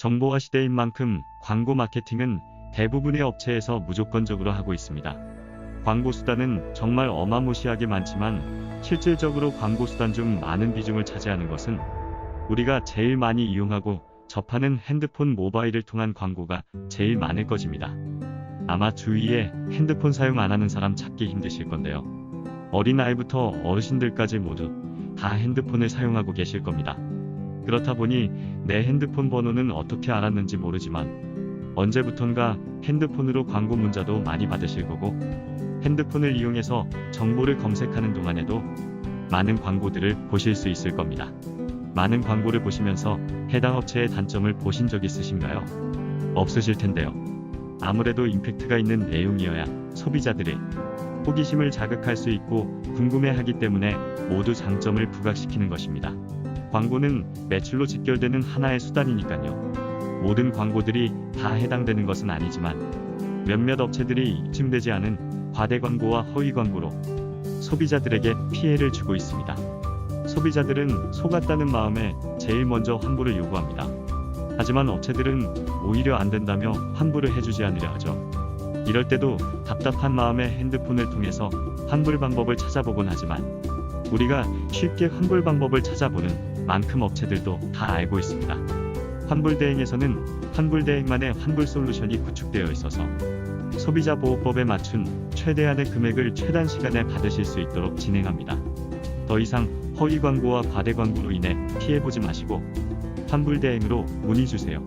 정보화 시대인 만큼 광고 마케팅은 대부분의 업체에서 무조건적으로 하고 있습니다. 광고 수단은 정말 어마무시하게 많지만 실질적으로 광고 수단 중 많은 비중을 차지하는 것은 우리가 제일 많이 이용하고 접하는 핸드폰 모바일을 통한 광고가 제일 많을 것입니다. 아마 주위에 핸드폰 사용 안 하는 사람 찾기 힘드실 건데요. 어린아이부터 어르신들까지 모두 다 핸드폰을 사용하고 계실 겁니다. 그렇다 보니 내 핸드폰 번호는 어떻게 알았는지 모르지만 언제부턴가 핸드폰으로 광고 문자도 많이 받으실 거고 핸드폰을 이용해서 정보를 검색하는 동안에도 많은 광고들을 보실 수 있을 겁니다. 많은 광고를 보시면서 해당 업체의 단점을 보신 적 있으신가요? 없으실 텐데요. 아무래도 임팩트가 있는 내용이어야 소비자들의 호기심을 자극할 수 있고 궁금해하기 때문에 모두 장점을 부각시키는 것입니다. 광고는 매출로 직결되는 하나의 수단이니까요. 모든 광고들이 다 해당되는 것은 아니지만 몇몇 업체들이 입증되지 않은 과대 광고와 허위 광고로 소비자들에게 피해를 주고 있습니다. 소비자들은 속았다는 마음에 제일 먼저 환불을 요구합니다. 하지만 업체들은 오히려 안 된다며 환불을 해주지 않으려 하죠. 이럴 때도 답답한 마음에 핸드폰을 통해서 환불 방법을 찾아보곤 하지만 우리가 쉽게 환불 방법을 찾아보는 만큼 업체들도 다 알고 있습니다. 환불 대행에서는 환불 대행만의 환불 솔루션이 구축되어 있어서 소비자 보호법에 맞춘 최대한의 금액을 최단 시간에 받으실 수 있도록 진행합니다. 더 이상 허위 광고와 과대 광고로 인해 피해 보지 마시고 환불 대행으로 문의 주세요.